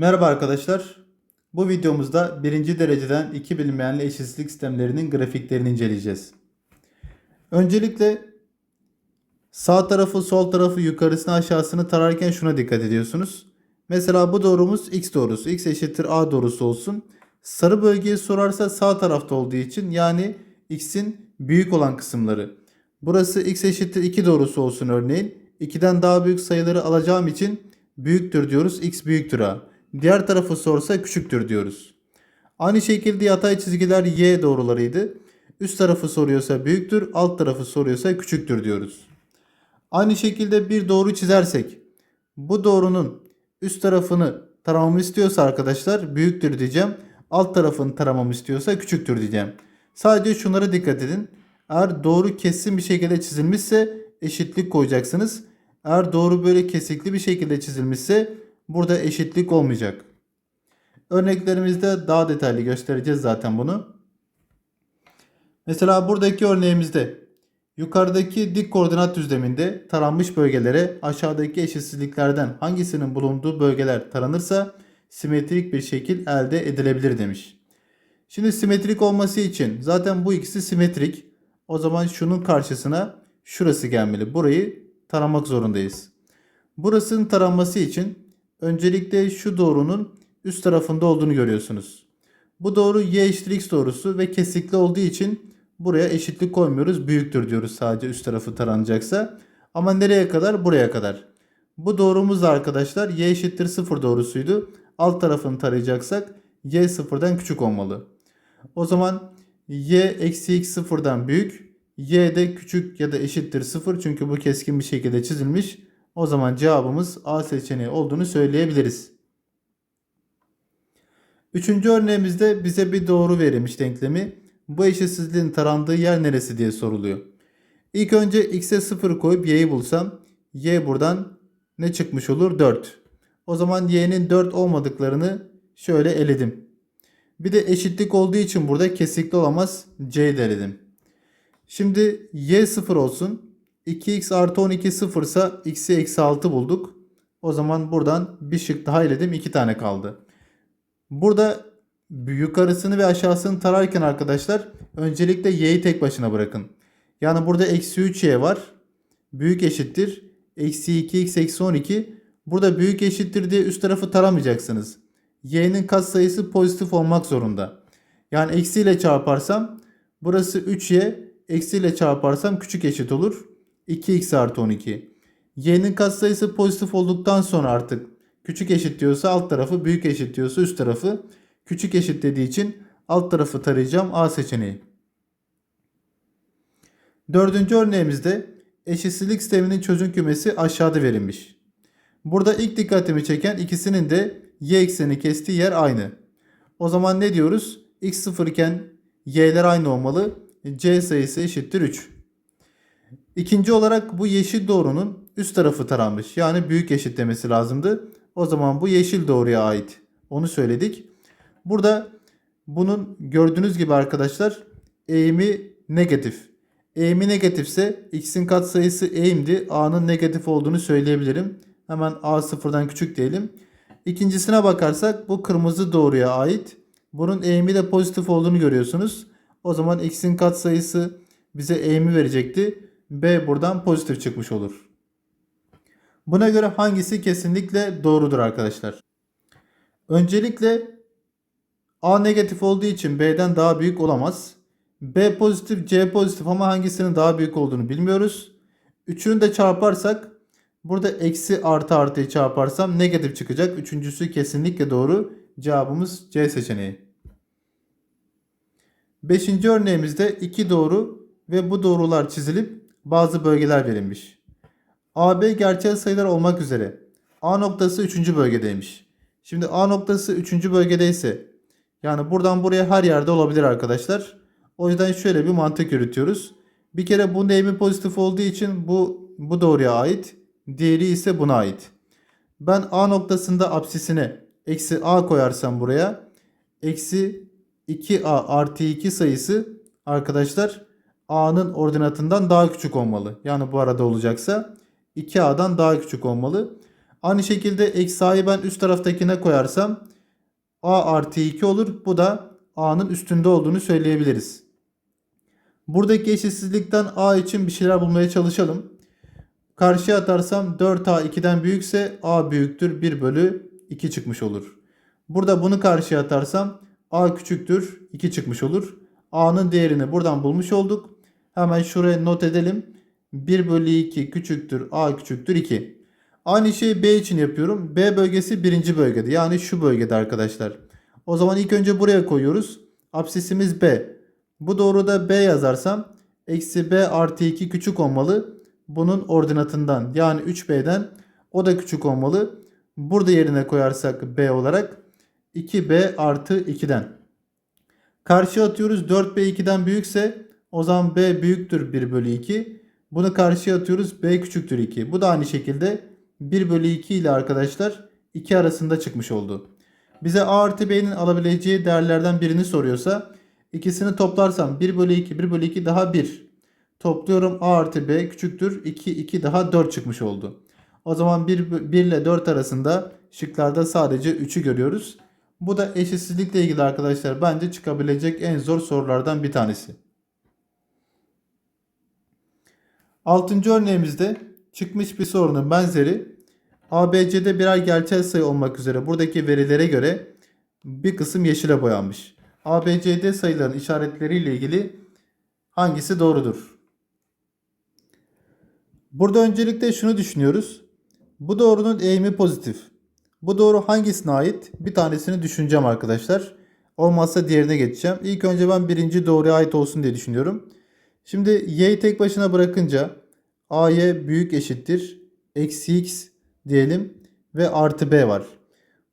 Merhaba arkadaşlar. Bu videomuzda birinci dereceden iki bilinmeyenli eşitsizlik sistemlerinin grafiklerini inceleyeceğiz. Öncelikle sağ tarafı, sol tarafı, yukarısını, aşağısını tararken şuna dikkat ediyorsunuz. Mesela bu doğrumuz x doğrusu. x eşittir a doğrusu olsun. Sarı bölgeyi sorarsa sağ tarafta olduğu için yani x'in büyük olan kısımları. Burası x eşittir 2 doğrusu olsun örneğin. 2'den daha büyük sayıları alacağım için büyüktür diyoruz. x büyüktür a. Diğer tarafı sorsa küçüktür diyoruz. Aynı şekilde yatay çizgiler y doğrularıydı. Üst tarafı soruyorsa büyüktür, alt tarafı soruyorsa küçüktür diyoruz. Aynı şekilde bir doğru çizersek bu doğrunun üst tarafını taramamı istiyorsa arkadaşlar büyüktür diyeceğim. Alt tarafını taramamı istiyorsa küçüktür diyeceğim. Sadece şunlara dikkat edin. Eğer doğru kesin bir şekilde çizilmişse eşitlik koyacaksınız. Eğer doğru böyle kesikli bir şekilde çizilmişse burada eşitlik olmayacak. Örneklerimizde daha detaylı göstereceğiz zaten bunu. Mesela buradaki örneğimizde yukarıdaki dik koordinat düzleminde taranmış bölgelere aşağıdaki eşitsizliklerden hangisinin bulunduğu bölgeler taranırsa simetrik bir şekil elde edilebilir demiş. Şimdi simetrik olması için zaten bu ikisi simetrik. O zaman şunun karşısına şurası gelmeli. Burayı taramak zorundayız. Burasının taranması için öncelikle şu doğrunun üst tarafında olduğunu görüyorsunuz. Bu doğru y eşittir x doğrusu ve kesikli olduğu için buraya eşitlik koymuyoruz. Büyüktür diyoruz sadece üst tarafı taranacaksa. Ama nereye kadar? Buraya kadar. Bu doğrumuz da arkadaşlar y eşittir 0 doğrusuydu. Alt tarafını tarayacaksak y sıfırdan küçük olmalı. O zaman y eksi x sıfırdan büyük. y de küçük ya da eşittir 0 çünkü bu keskin bir şekilde çizilmiş. O zaman cevabımız A seçeneği olduğunu söyleyebiliriz. Üçüncü örneğimizde bize bir doğru verilmiş denklemi. Bu eşitsizliğin tarandığı yer neresi diye soruluyor. İlk önce x'e 0 koyup y'yi bulsam y buradan ne çıkmış olur? 4. O zaman y'nin 4 olmadıklarını şöyle eledim. Bir de eşitlik olduğu için burada kesikli olamaz. C'yi de. Şimdi y 0 olsun. 2x artı 12 sıfırsa x'i eksi 6 bulduk. O zaman buradan bir şık daha eledim. 2 tane kaldı. Burada yukarısını ve aşağısını tararken arkadaşlar öncelikle y'yi tek başına bırakın. Yani burada eksi 3y var. Büyük eşittir. Eksi 2x eksi 12. Burada büyük eşittir diye üst tarafı taramayacaksınız. y'nin katsayısı pozitif olmak zorunda. Yani eksiyle çarparsam burası 3y. Eksiyle çarparsam küçük eşit olur. 2x artı 12. y'nin katsayısı pozitif olduktan sonra artık küçük eşit diyorsa alt tarafı büyük eşit diyorsa üst tarafı küçük eşit dediği için alt tarafı tarayacağım A seçeneği. Dördüncü örneğimizde eşitsizlik sisteminin çözüm kümesi aşağıda verilmiş. Burada ilk dikkatimi çeken ikisinin de y ekseni kestiği yer aynı. O zaman ne diyoruz? x 0 iken y'ler aynı olmalı. c sayısı eşittir 3. İkinci olarak bu yeşil doğrunun üst tarafı taranmış. Yani büyük eşit demesi lazımdı. O zaman bu yeşil doğruya ait. Onu söyledik. Burada bunun gördüğünüz gibi arkadaşlar eğimi negatif. Eğimi negatifse x'in katsayısı eğimdi. A'nın negatif olduğunu söyleyebilirim. Hemen A sıfırdan küçük diyelim. İkincisine bakarsak bu kırmızı doğruya ait. Bunun eğimi de pozitif olduğunu görüyorsunuz. O zaman x'in katsayısı bize eğimi verecekti. B buradan pozitif çıkmış olur. Buna göre hangisi kesinlikle doğrudur arkadaşlar? Öncelikle A negatif olduğu için B'den daha büyük olamaz. B pozitif, C pozitif ama hangisinin daha büyük olduğunu bilmiyoruz. Üçünü de çarparsak burada eksi artı artıyı çarparsam negatif çıkacak. Üçüncüsü kesinlikle doğru. Cevabımız C seçeneği. Beşinci örneğimizde iki doğru ve bu doğrular çizilip bazı bölgeler verilmiş. AB gerçel sayılar olmak üzere A noktası 3. bölgedeymiş. Şimdi A noktası 3. bölgedeyse yani buradan buraya her yerde olabilir arkadaşlar. O yüzden şöyle bir mantık yürütüyoruz. Bir kere bu eğimi pozitif olduğu için bu bu doğruya ait. Diğeri ise buna ait. Ben A noktasında apsisine eksi A koyarsam buraya eksi 2A artı 2 sayısı arkadaşlar A'nın ordinatından daha küçük olmalı. Yani bu arada olacaksa 2A'dan daha küçük olmalı. Aynı şekilde eksi a'yı ben üst taraftakine koyarsam a artı 2 olur. Bu da a'nın üstünde olduğunu söyleyebiliriz. Buradaki eşitsizlikten a için bir şeyler bulmaya çalışalım. Karşıya atarsam 4a 2'den büyükse a büyüktür 1 bölü 2 çıkmış olur. Burada bunu karşıya atarsam a küçüktür 2 çıkmış olur. a'nın değerini buradan bulmuş olduk. Hemen şuraya not edelim. 1 bölü 2 küçüktür a küçüktür 2. Aynı şeyi B için yapıyorum. B bölgesi birinci bölgede. Yani şu bölgede arkadaşlar. O zaman ilk önce buraya koyuyoruz. Absisimiz B. Bu doğruda B yazarsam eksi B artı 2 küçük olmalı. Bunun ordinatından yani 3B'den o da küçük olmalı. Burada yerine koyarsak B olarak 2B artı 2'den. Karşıya atıyoruz 4B 2'den büyükse o zaman B büyüktür 1 bölü 2. Bunu karşıya atıyoruz B küçüktür 2. Bu da aynı şekilde 1 bölü 2 ile arkadaşlar 2 arasında çıkmış oldu. Bize A artı B'nin alabileceği değerlerden birini soruyorsa ikisini toplarsam 1 bölü 2 1 bölü 2 daha 1. Topluyorum A artı B küçüktür 2 2 daha 4 çıkmış oldu. O zaman 1, 1 ile 4 arasında şıklarda sadece 3'ü görüyoruz. Bu da eşitsizlikle ilgili arkadaşlar bence çıkabilecek en zor sorulardan bir tanesi. Altıncı örneğimizde çıkmış bir sorunun benzeri ABC'de birer gerçel sayı olmak üzere buradaki verilere göre bir kısım yeşile boyanmış. ABCD sayıların işaretleriyle ilgili hangisi doğrudur? Burada öncelikle şunu düşünüyoruz. Bu doğrunun eğimi pozitif. Bu doğru hangisine ait? Bir tanesini düşüneceğim arkadaşlar. Olmazsa diğerine geçeceğim. İlk önce ben birinci doğruya ait olsun diye düşünüyorum. Şimdi y'yi tek başına bırakınca a'ya büyük eşittir. Eksi x diyelim ve artı b var.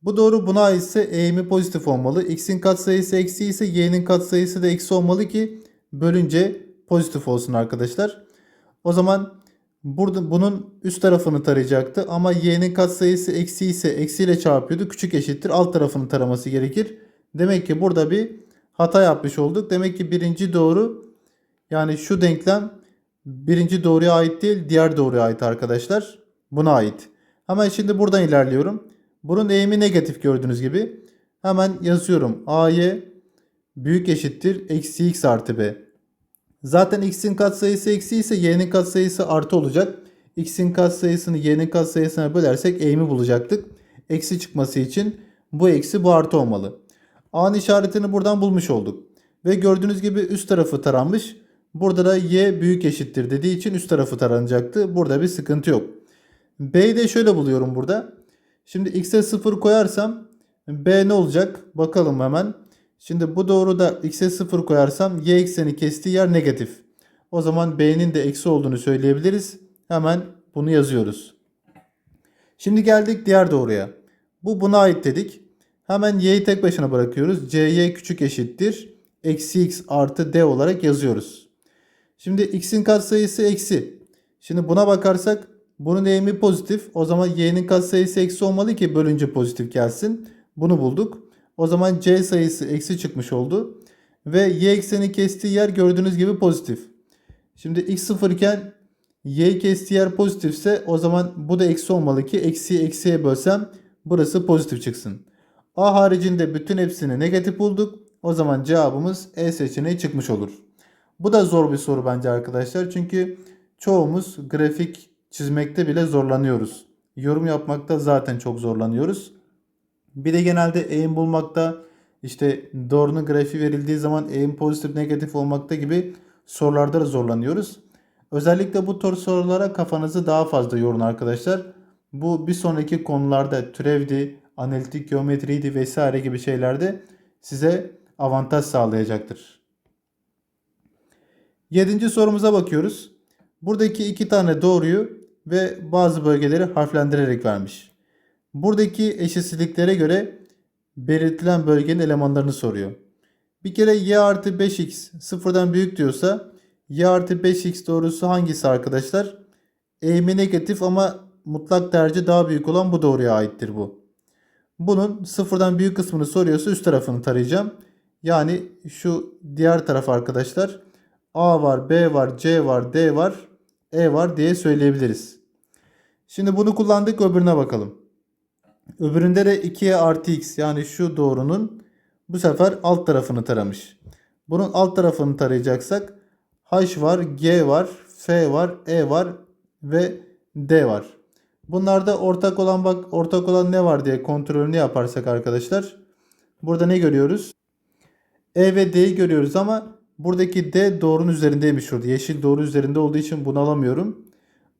Bu doğru buna aitse eğimi pozitif olmalı. x'in katsayısı eksi ise y'nin katsayısı da eksi olmalı ki bölünce pozitif olsun arkadaşlar. O zaman burada bunun üst tarafını tarayacaktı ama y'nin katsayısı eksi ise eksiyle çarpıyordu. Küçük eşittir alt tarafını taraması gerekir. Demek ki burada bir hata yapmış olduk. Demek ki birinci doğru yani şu denklem birinci doğruya ait değil diğer doğruya ait arkadaşlar. Buna ait. Hemen şimdi buradan ilerliyorum. Bunun eğimi negatif gördüğünüz gibi. Hemen yazıyorum. A'y büyük eşittir. Eksi x artı b. Zaten x'in katsayısı eksi ise y'nin katsayısı artı olacak. x'in katsayısını y'nin katsayısına bölersek eğimi bulacaktık. Eksi çıkması için bu eksi bu artı olmalı. A'nın işaretini buradan bulmuş olduk. Ve gördüğünüz gibi üst tarafı taranmış. Burada da y büyük eşittir dediği için üst tarafı taranacaktı. Burada bir sıkıntı yok. B'yi de şöyle buluyorum burada. Şimdi x'e 0 koyarsam B ne olacak? Bakalım hemen. Şimdi bu doğruda x'e 0 koyarsam y ekseni kestiği yer negatif. O zaman B'nin de eksi olduğunu söyleyebiliriz. Hemen bunu yazıyoruz. Şimdi geldik diğer doğruya. Bu buna ait dedik. Hemen y'yi tek başına bırakıyoruz. cy küçük eşittir. Eksi x artı d olarak yazıyoruz. Şimdi x'in katsayısı eksi. Şimdi buna bakarsak bunun eğimi pozitif. O zaman y'nin katsayısı eksi olmalı ki bölünce pozitif gelsin. Bunu bulduk. O zaman c sayısı eksi çıkmış oldu. Ve y ekseni kestiği yer gördüğünüz gibi pozitif. Şimdi x sıfır iken y kestiği yer pozitifse o zaman bu da eksi olmalı ki eksiyi eksiye bölsem burası pozitif çıksın. A haricinde bütün hepsini negatif bulduk. O zaman cevabımız E seçeneği çıkmış olur. Bu da zor bir soru bence arkadaşlar. Çünkü çoğumuz grafik çizmekte bile zorlanıyoruz. Yorum yapmakta zaten çok zorlanıyoruz. Bir de genelde eğim bulmakta işte doğrunun grafiği verildiği zaman eğim pozitif negatif olmakta gibi sorularda da zorlanıyoruz. Özellikle bu tür sorulara kafanızı daha fazla yorun arkadaşlar. Bu bir sonraki konularda türevdi, analitik geometriydi vesaire gibi şeylerde size avantaj sağlayacaktır. Yedinci sorumuza bakıyoruz. Buradaki iki tane doğruyu ve bazı bölgeleri harflendirerek vermiş. Buradaki eşitsizliklere göre belirtilen bölgenin elemanlarını soruyor. Bir kere y artı 5x sıfırdan büyük diyorsa y artı 5x doğrusu hangisi arkadaşlar? Eğimi negatif ama mutlak derece daha büyük olan bu doğruya aittir bu. Bunun sıfırdan büyük kısmını soruyorsa üst tarafını tarayacağım. Yani şu diğer taraf arkadaşlar. A var, B var, C var, D var, E var diye söyleyebiliriz. Şimdi bunu kullandık öbürüne bakalım. Öbüründe de 2y artı x yani şu doğrunun bu sefer alt tarafını taramış. Bunun alt tarafını tarayacaksak h var, g var, f var, e var ve d var. Bunlarda ortak olan bak ortak olan ne var diye kontrolünü yaparsak arkadaşlar. Burada ne görüyoruz? E ve D'yi görüyoruz ama buradaki D doğrunun üzerindeymiş şurada. Yeşil doğru üzerinde olduğu için bunu alamıyorum.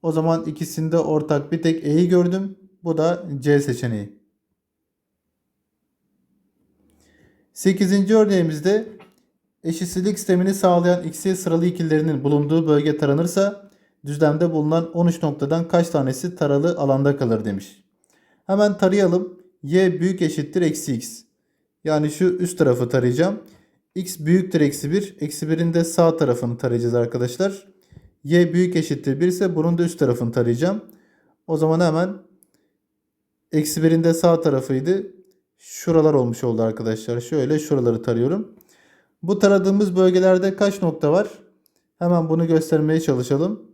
O zaman ikisinde ortak bir tek E'yi gördüm. Bu da C seçeneği. 8. örneğimizde eşitsizlik sistemini sağlayan x'ye sıralı ikililerinin bulunduğu bölge taranırsa düzlemde bulunan 13 noktadan kaç tanesi taralı alanda kalır demiş. Hemen tarayalım. y büyük eşittir eksi x. Yani şu üst tarafı tarayacağım. X büyüktür eksi 1. Eksi 1'in de sağ tarafını tarayacağız arkadaşlar. y büyük eşittir 1 ise bunun da üst tarafını tarayacağım. O zaman hemen eksi 1'in de sağ tarafıydı. Şuralar olmuş oldu arkadaşlar. Şöyle şuraları tarıyorum. Bu taradığımız bölgelerde kaç nokta var? Hemen bunu göstermeye çalışalım.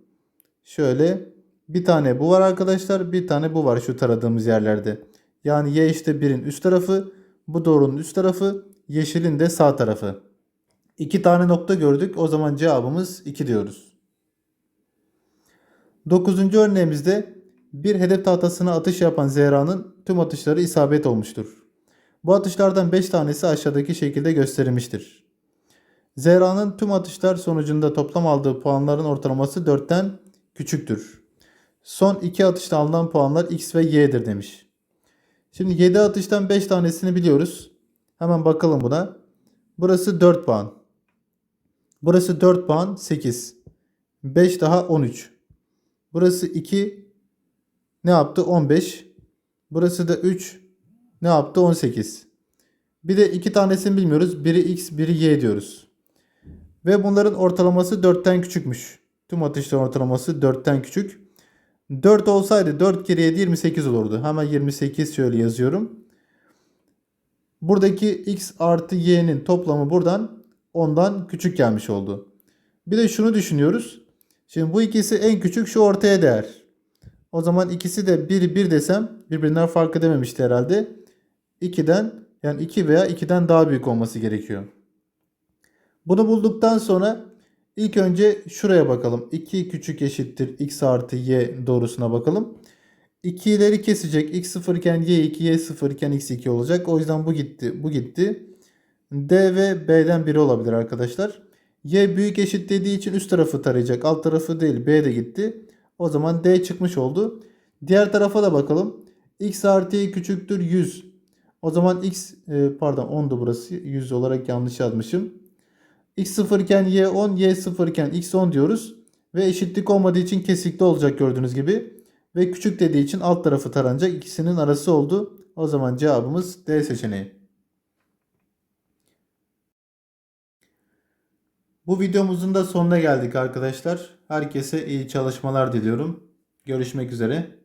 Şöyle bir tane bu var arkadaşlar. Bir tane bu var şu taradığımız yerlerde. Yani y işte 1'in üst tarafı. Bu doğrunun üst tarafı. Yeşilin de sağ tarafı. İki tane nokta gördük. O zaman cevabımız 2 diyoruz. Dokuzuncu örneğimizde bir hedef tahtasına atış yapan Zehra'nın tüm atışları isabet olmuştur. Bu atışlardan 5 tanesi aşağıdaki şekilde gösterilmiştir. Zehra'nın tüm atışlar sonucunda toplam aldığı puanların ortalaması 4'ten küçüktür. Son 2 atışta alınan puanlar x ve y'dir demiş. Şimdi 7 atıştan 5 tanesini biliyoruz. Hemen bakalım buna. Burası 4 puan. Burası 4 puan 8. 5 daha 13. Burası 2 ne yaptı? 15. Burası da 3 ne yaptı? 18. Bir de iki tanesini bilmiyoruz. Biri x, biri y diyoruz. Ve bunların ortalaması 4'ten küçükmüş. Tüm atışların ortalaması 4'ten küçük. 4 olsaydı 4 kere 7 28 olurdu. Hemen 28 şöyle yazıyorum. Buradaki x artı y'nin toplamı buradan 10'dan küçük gelmiş oldu. Bir de şunu düşünüyoruz. Şimdi bu ikisi en küçük şu ortaya değer. O zaman ikisi de 1 1 desem birbirinden fark edememişti herhalde. 2'den yani 2 veya 2'den daha büyük olması gerekiyor. Bunu bulduktan sonra ilk önce şuraya bakalım. 2 küçük eşittir x artı y doğrusuna bakalım. 2'leri kesecek. x 0 iken y 2, y 0 iken x 2 olacak. O yüzden bu gitti. Bu gitti. D ve B'den biri olabilir arkadaşlar. Y büyük eşit dediği için üst tarafı tarayacak. Alt tarafı değil. B de gitti. O zaman D çıkmış oldu. Diğer tarafa da bakalım. x artı y küçüktür 100. O zaman x e, pardon 10'du burası. 100 olarak yanlış yazmışım. x 0 iken y 10, y 0 iken x 10 diyoruz. Ve eşitlik olmadığı için kesikli olacak gördüğünüz gibi. Ve küçük dediği için alt tarafı taranacak. İkisinin arası oldu. O zaman cevabımız D seçeneği. Bu videomuzun da sonuna geldik arkadaşlar. Herkese iyi çalışmalar diliyorum. Görüşmek üzere.